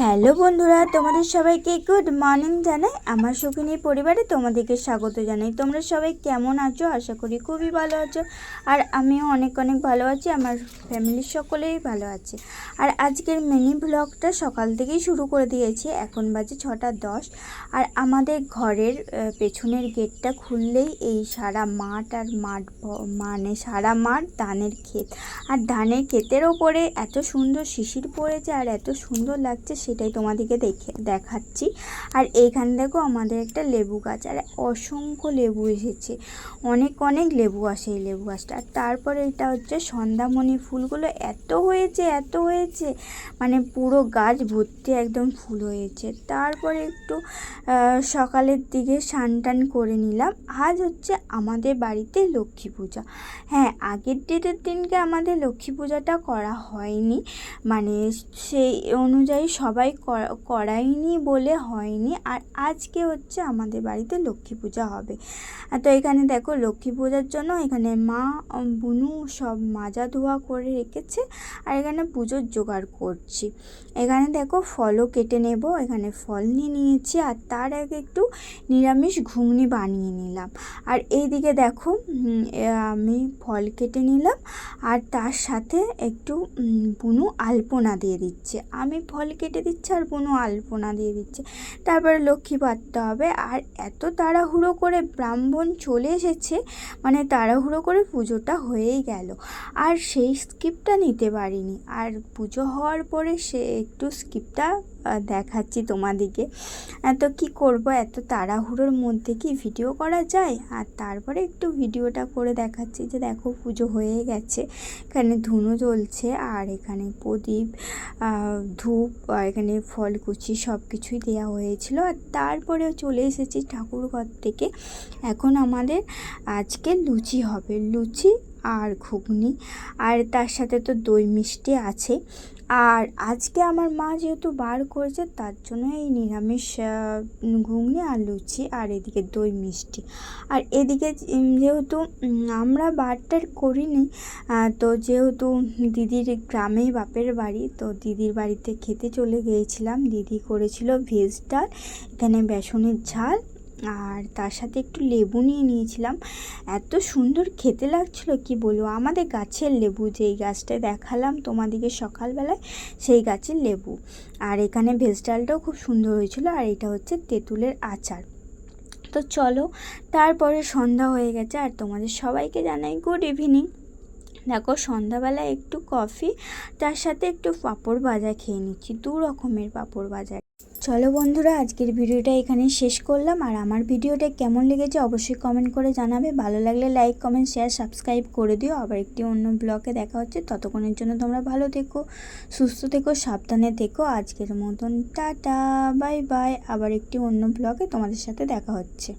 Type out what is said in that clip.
Hello বন্ধুরা, তোমাদের সবাইকে গুড মর্নিং জানাই। আমার সুখিনী পরিবারে তোমাদেরকে স্বাগত জানাই। তোমরা সবাই কেমন আছো? আশা করি খুবই ভালো আছো। আর আমিও অনেক অনেক ভালো আছি। আমার ফ্যামিলির সকলেই ভালো আছে। আর আজকের মিনি ব্লগটা সকাল থেকেই শুরু করে দিয়েছি। এখন বাজে ছটা দশ। আর আমাদের ঘরের পেছনের গেটটা খুললেই এই সারা মাঠ আর মাঠ মানে সারা মাঠ ধানের ক্ষেত। আর ধানের ক্ষেতের ওপরে এত সুন্দর শিশির পড়েছে আর এত সুন্দর লাগছে সেটাই তোমাদেরকে দেখে দেখাচ্ছি। আর এইখানে দেখো আমাদের একটা লেবু গাছ, আর অসংখ্য লেবু এসেছে। অনেক অনেক লেবু আসে এই লেবু গাছটা। আর তারপরে এটা হচ্ছে সন্ধ্যামণি ফুলগুলো। এত হয়েছে এত হয়েছে। মানে পুরো গাছ ভর্তি একদম ফুল হয়েছে। তারপরে একটু সকালের দিকে স্নান টান করে নিলাম। আজ হচ্ছে আমাদের বাড়িতে লক্ষ্মী পূজা। হ্যাঁ আগের ডেটের দিনকে আমাদের লক্ষ্মী পূজাটা করা হয়নি। মানে সেই অনুযায়ী সবাই করা- করাইনি বলে হয়নি। আর আজকে হচ্ছে আমাদের বাড়িতে লক্ষ্মী পূজা হবে। তো এখানে দেখো লক্ষ্মী পূজার জন্য এখানে মা, বুনু সব মাজা ধোয়া করে রেখেছে। আর এখানে পুজোর জোগাড় করছি। এখানে দেখো ফলও কেটে নেব। এখানে ফল নিয়ে নিয়েছি। আর তার আগে একটু নিরামিষ ঘুগনি বানিয়ে নিলাম। আর এইদিকে দেখো আমি ফল কেটে নিলাম। আর তার সাথে একটু বুনু আলপনা দিয়ে দিচ্ছে। আমি ফল কেটে দিচ্ছি আর কোনো আলপনা দিয়ে দিচ্ছে। তারপরে লক্ষ্মী পাততে হবে। আর এত তাড়াহুড়ো করে ব্রাহ্মণ চলে এসেছে মানে তাড়াহুড়ো করে পুজোটা হয়েই গেল। আর সেই স্কিপটা নিতে পারিনি। আর পুজো হওয়ার পরে সে একটু স্কিপটা দেখাচ্ছি তোমাদিকে। তো কি করব? এত তাড়াহুড়োর মধ্যে কি ভিডিও করা যায়? আর তারপরে একটু ভিডিওটা করে দেখাচ্ছি যে দেখো পুজো হয়ে গেছে। এখানে ধুনো জ্বলছে আর এখানে প্রদীপ ধূপ এখানে ফলকুচি সব কিছুই দেওয়া হয়েছিল। আর তারপরে চলে এসেছি ঠাকুর ঘর থেকে। এখন আমাদের আজকে লুচি হবে। লুচি আর ঘুগনি। আর তার সাথে তো দই মিষ্টি আছে। আর আজকে আমার মা যেহেতু বার করেছে, তার জন্য এই নিরামিষ ঘুগনি আর লুচি আর এদিকে দই মিষ্টি। আর এদিকে যেহেতু আমরা বারটার করিনি তো যেহেতু দিদির গ্রামেই বাপের বাড়ি, তো দিদির বাড়িতে খেতে চলে গিয়েছিলাম। দিদি করেছিল ভেজ ডাল, এখানে বেসনের ঝাল আর তার সাথে একটু লেবু নিয়ে নিয়েছিলাম। এত সুন্দর খেতে লাগছিল, কি বলব? আমাদের গাছের লেবু, যেই গাছটা দেখালাম তোমাদেরকে সকালবেলায়, সেই গাছের লেবু। আর এখানে ভেজ খুব সুন্দর হয়েছিল, আর এটা হচ্ছে তেঁতুলের আচার। তো চলো, তারপরে সন্ধ্যা হয়ে গেছে, আর তোমাদের সবাইকে জানাই গুড ইভিনিং দেখো সন্ধ্যাবেলায় একটু কফি তার সাথে একটু পাঁপড় ভাজা খেয়ে নিচ্ছি, দু রকমের পাঁপড় ভাজা। চলো বন্ধুরা, আজকের ভিডিওটা এখানে শেষ করলাম। আর আমার ভিডিওটা কেমন লেগেছে অবশ্যই কমেন্ট করে জানাবে। ভালো লাগলে লাইক কমেন্ট শেয়ার সাবস্ক্রাইব করে দিও। আবার একটি অন্য ব্লগে দেখা হচ্ছে। ততক্ষণের জন্য তোমরা ভালো থেকো, সুস্থ থেকো, সাবধানে থেকো। আজকের মতন টাটা বাই বাই আবার একটি অন্য ব্লগে তোমাদের সাথে দেখা হচ্ছে।